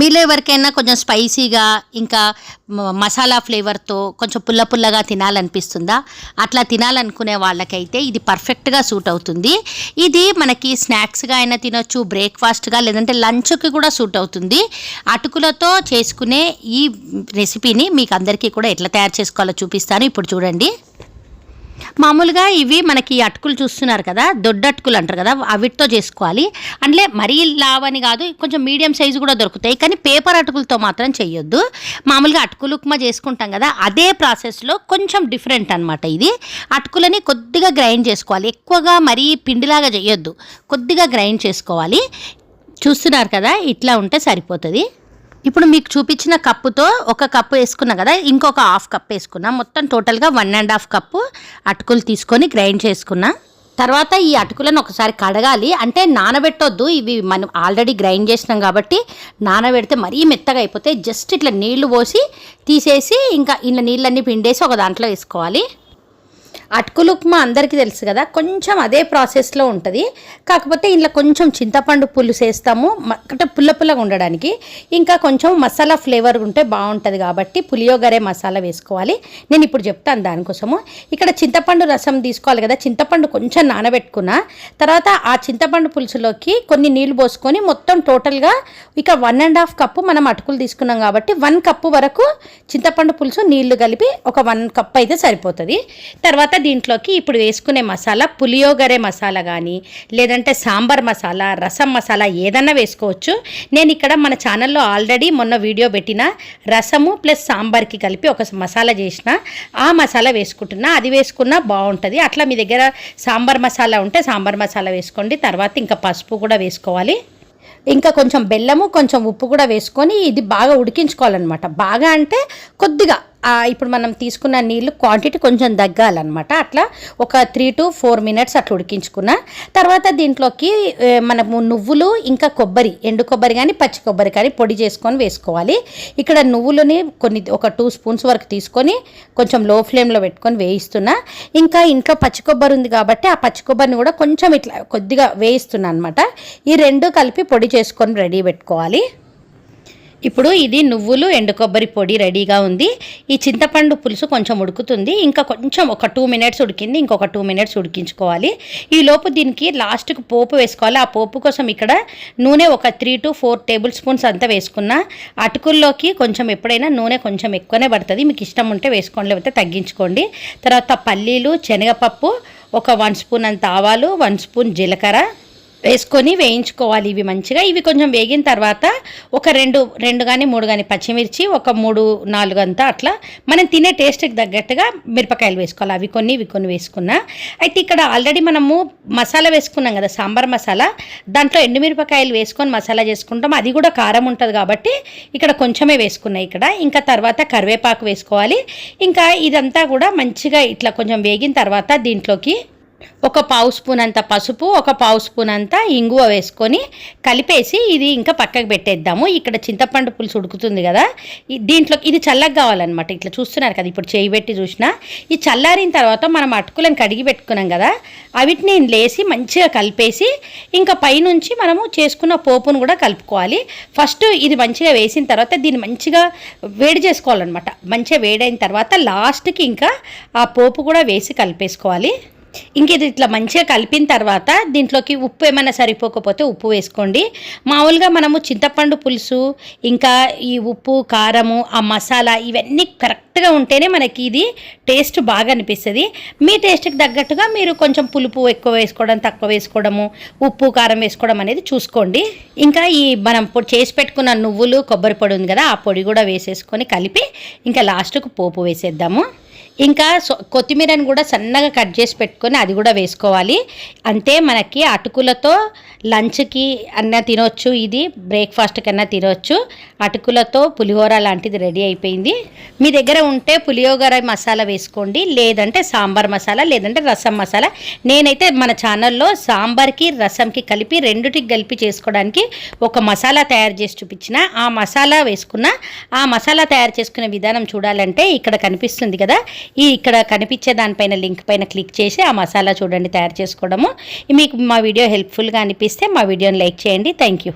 మీలో ఎవరికైనా కొంచెం స్పైసీగా ఇంకా మసాలా ఫ్లేవర్తో కొంచెం పుల్ల పుల్లగా తినాలనిపిస్తుందా? అట్లా తినాలనుకునే వాళ్ళకైతే ఇది పర్ఫెక్ట్గా సూట్ అవుతుంది. ఇది మనకి స్నాక్స్గా అయినా తినొచ్చు బ్రేక్ఫాస్ట్గా లేదంటే లంచ్కి కూడా సూట్ అవుతుంది. అటుకులతో చేసుకునే ఈ రెసిపీని మీకు అందరికీ కూడా ఎట్లా తయారు చేసుకోవాలో చూపిస్తాను. ఇప్పుడు చూడండి. మామూలుగా ఇవి మనకి అటుకులు చూస్తున్నారు కదా దొడ్డటుకులు అంటారు కదా అవిటితో చేసుకోవాలి. అంటే మరీ లావని కాదు కొంచెం మీడియం సైజు కూడా దొరుకుతాయి. కానీ పేపర్ అటుకులతో మాత్రం చేయొద్దు మామూలుగా అటుకులు ఉప్మా చేసుకుంటాం కదా అదే ప్రాసెస్లో కొంచెం డిఫరెంట్ అనమాట ఇది. అటుకులని కొద్దిగా గ్రైండ్ చేసుకోవాలి. ఎక్కువగా మరీ పిండిలాగా చేయొద్దు కొద్దిగా గ్రైండ్ చేసుకోవాలి. చూస్తున్నారు కదా ఇట్లా ఉంటే సరిపోతుంది. ఇప్పుడు మీకు చూపించిన కప్పుతో ఒక కప్పు వేసుకున్నా కదా ఇంకొక హాఫ్ కప్ వేసుకున్నా. మొత్తం టోటల్గా వన్ అండ్ హాఫ్ కప్పు అటుకులు తీసుకొని గ్రైండ్ చేసుకున్నా. తర్వాత ఈ అటుకులను ఒకసారి కడగాలి. అంటే నానబెట్టొద్దు. ఇవి మనం ఆల్రెడీ గ్రైండ్ చేసినాం కాబట్టి నానబెడితే మరీ మెత్తగా అయిపోతే జస్ట్ ఇట్లా నీళ్ళు పోసి తీసేసి ఇంకా ఇలా నీళ్ళన్నీ పిండేసి ఒక దాంట్లో వేసుకోవాలి. అటుకులు ఉప్మా అందరికీ తెలుసు కదా కొంచెం అదే ప్రాసెస్లో ఉంటుంది. కాకపోతే ఇందులో కొంచెం చింతపండు పులుసు వేస్తాము అంటే పుల్ల పుల్లగా ఉండడానికి. ఇంకా కొంచెం మసాలా ఫ్లేవర్ ఉంటే బాగుంటుంది కాబట్టి పులియోగరే మసాలా వేసుకోవాలి. నేను ఇప్పుడు చెప్తాను దానికోసము. ఇక్కడ చింతపండు రసం తీసుకోవాలి కదా చింతపండు కొంచెం నానబెట్టుకున్న తర్వాత ఆ చింతపండు పులుసులోకి కొన్ని నీళ్ళు పోసుకొని మొత్తం టోటల్గా ఇక వన్ అండ్ హాఫ్ కప్పు మనం అటుకులు తీసుకున్నాం కాబట్టి వన్ కప్పు వరకు చింతపండు పులుసు నీళ్ళు కలిపి ఒక వన్ కప్ అయితే సరిపోతుంది. తర్వాత దీంట్లోకి ఇప్పుడు వేసుకునే మసాలా పులియోగరే మసాలా కానీ లేదంటే సాంబార్ మసాలా రసం మసాలా ఏదన్నా వేసుకోవచ్చు. నేను ఇక్కడ మన ఛానల్లో ఆల్రెడీ మొన్న వీడియో పెట్టిన రసము ప్లస్ సాంబార్కి కలిపి ఒక మసాలా చేసిన ఆ మసాలా వేసుకుంటున్నా. అది వేసుకున్నా బాగుంటుంది. అట్లా మీ దగ్గర సాంబార్ మసాలా ఉంటే సాంబార్ మసాలా వేసుకోండి. తర్వాత ఇంకా పసుపు కూడా వేసుకోవాలి. ఇంకా కొంచెం బెల్లము కొంచెం ఉప్పు కూడా వేసుకొని ఇది బాగా ఉడికించుకోవాలన్నమాట. బాగా అంటే కొద్దిగా ఇప్పుడు మనం తీసుకున్న నీళ్ళు క్వాంటిటీ కొంచెం తగ్గాలన్నమాట. అట్లా ఒక త్రీ టు ఫోర్ మినిట్స్ అట్లా ఉడికించుకున్న. తర్వాత దీంట్లోకి మనము నువ్వులు ఇంకా కొబ్బరి ఎండు కొబ్బరి కానీ పచ్చి కొబ్బరి కానీ పొడి చేసుకొని వేసుకోవాలి. ఇక్కడ నువ్వులని కొన్ని ఒక టూ స్పూన్స్ వరకు తీసుకొని కొంచెం లో ఫ్లేమ్లో పెట్టుకొని వేయిస్తున్నా. ఇంకా ఇంట్లో పచ్చి కొబ్బరి ఉంది కాబట్టి ఆ పచ్చి కొబ్బరిని కూడా కొంచెం ఇట్లా కొద్దిగా వేయిస్తున్నా అనమాట ఈ రెండు కలిపి పొడి చేసుకొని రెడీ పెట్టుకోవాలి. ఇప్పుడు ఇది నువ్వులు ఎండు కొబ్బరి పొడి రెడీగా ఉంది. ఈ చింతపండు పులుసు కొంచెం ఉడుకుతుంది. ఇంకా కొంచెం ఒక టూ మినిట్స్ ఉడికింది. ఇంకొక టూ మినిట్స్ ఉడికించుకోవాలి. ఈ లోపు దీనికి లాస్ట్కి పోపు వేసుకోవాలి. ఆ పోపు కోసం ఇక్కడ నూనె ఒక three to four tablespoons అంతా వేసుకున్నా. అటుకుల్లోకి కొంచెం ఎప్పుడైనా నూనె కొంచెం ఎక్కువనే పడుతుంది. మీకు ఇష్టం ఉంటే వేసుకోండి. లేకపోతే తగ్గించుకోండి. తర్వాత పల్లీలు శనగపప్పు ఒక వన్ స్పూన్ అంత ఆవాలు వన్ స్పూన్ జీలకర్ర వేసుకొని వేయించుకోవాలి. ఇవి మంచిగా ఇవి కొంచెం వేగిన తర్వాత ఒక రెండు రెండు కానీ మూడు కానీ పచ్చిమిర్చి ఒక మూడు నాలుగు అంతా అట్లా మనం తినే టేస్ట్కి తగ్గట్టుగా మిరపకాయలు వేసుకోవాలి. అవి కొన్ని ఇవి కొన్ని వేసుకున్నా. అయితే ఇక్కడ ఆల్రెడీ మనము మసాలా వేసుకున్నాం కదా సాంబార్ మసాలా. దాంట్లో ఎండుమిరపకాయలు వేసుకొని మసాలా చేసుకుంటాం. అది కూడా కారం ఉంటుంది కాబట్టి ఇక్కడ కొంచెమే వేసుకున్నాయి ఇక్కడ. ఇంకా తర్వాత కరివేపాకు వేసుకోవాలి. ఇంకా ఇదంతా కూడా మంచిగా ఇట్లా కొంచెం వేగిన తర్వాత దీంట్లోకి ఒక పావు స్పూన్ అంత పసుపు ఒక పావు స్పూన్ అంత ఇంగువ వేసుకొని కలిపేసి ఇది ఇంకా పక్కకు పెట్టేద్దాము. ఇక్కడ చింతపండు పులుసు ఉడుకుతుంది కదా. దీంట్లో ఇది చల్లగా కావాలన్నమాట. ఇట్లా చూస్తున్నారు కదా ఇప్పుడు చేయి పెట్టి చూసినా. ఈ చల్లారిన తర్వాత మనం అటుకులను కడిగి పెట్టుకున్నాం కదా అవిటిని లేసి మంచిగా కలిపేసి ఇంకా పైనుంచి మనము చేసుకున్న పోపును కూడా కలుపుకోవాలి. ఫస్ట్ ఇది మంచిగా వేసిన తర్వాత దీన్ని మంచిగా వేడి చేసుకోవాలన్నమాట. మంచిగా వేడైన తర్వాత లాస్ట్కి ఇంకా ఆ పోపు కూడా వేసి కలిపేసుకోవాలి. ఇంక ఇది ఇట్లా మంచిగా కలిపిన తర్వాత దీంట్లోకి ఉప్పు ఏమైనా సరిపోకపోతే ఉప్పు వేసుకోండి. మామూలుగా మనము చింతపండు పులుసు ఇంకా ఈ ఉప్పు కారము ఆ మసాలా ఇవన్నీ కరెక్ట్గా ఉంటేనే మనకి ఇది టేస్ట్ బాగా అనిపిస్తుంది. మీ టేస్ట్కి తగ్గట్టుగా మీరు కొంచెం పులుపు ఎక్కువ వేసుకోవడం తక్కువ వేసుకోవడము ఉప్పు కారం వేసుకోవడం అనేది చూసుకోండి. ఇంకా ఈ మనం చేసి పెట్టుకున్న నువ్వులు కొబ్బరి పొడి ఉంది కదా ఆ పొడి కూడా వేసేసుకొని కలిపి ఇంకా లాస్ట్కు పోపు వేసేద్దాము. ఇంకా కొత్తిమీరని కూడా సన్నగా కట్ చేసి పెట్టుకొని అది కూడా వేసుకోవాలి. అంతే మనకి అటుకులతో లంచ్కి అన్న తినొచ్చు ఇది బ్రేక్ఫాస్ట్ కన్నా తినొచ్చు. అటుకులతో పులిహోర లాంటిది రెడీ అయిపోయింది. మీ దగ్గర ఉంటే పులిహోర మసాలా వేసుకోండి లేదంటే సాంబార్ మసాలా లేదంటే రసం మసాలా. నేనైతే మన ఛానల్లో సాంబార్కి రసంకి కలిపి రెండుటికి కలిపి చేసుకోవడానికి ఒక మసాలా తయారు చేసి చూపించిన. ఆ మసాలా వేసుకున్న ఆ మసాలా తయారు చేసుకునే విధానం చూడాలంటే ఇక్కడ కనిపిస్తుంది కదా. ఈ ఇక్కడ కనిపించే దానిపైన లింక్ పైన క్లిక్ చేసి ఆ మసాలా చూడండి తయారు చేసుకోవడము. మీకు మా వీడియో హెల్ప్ఫుల్గా అనిపిస్తే మా వీడియోని లైక్ చేయండి. Thank you.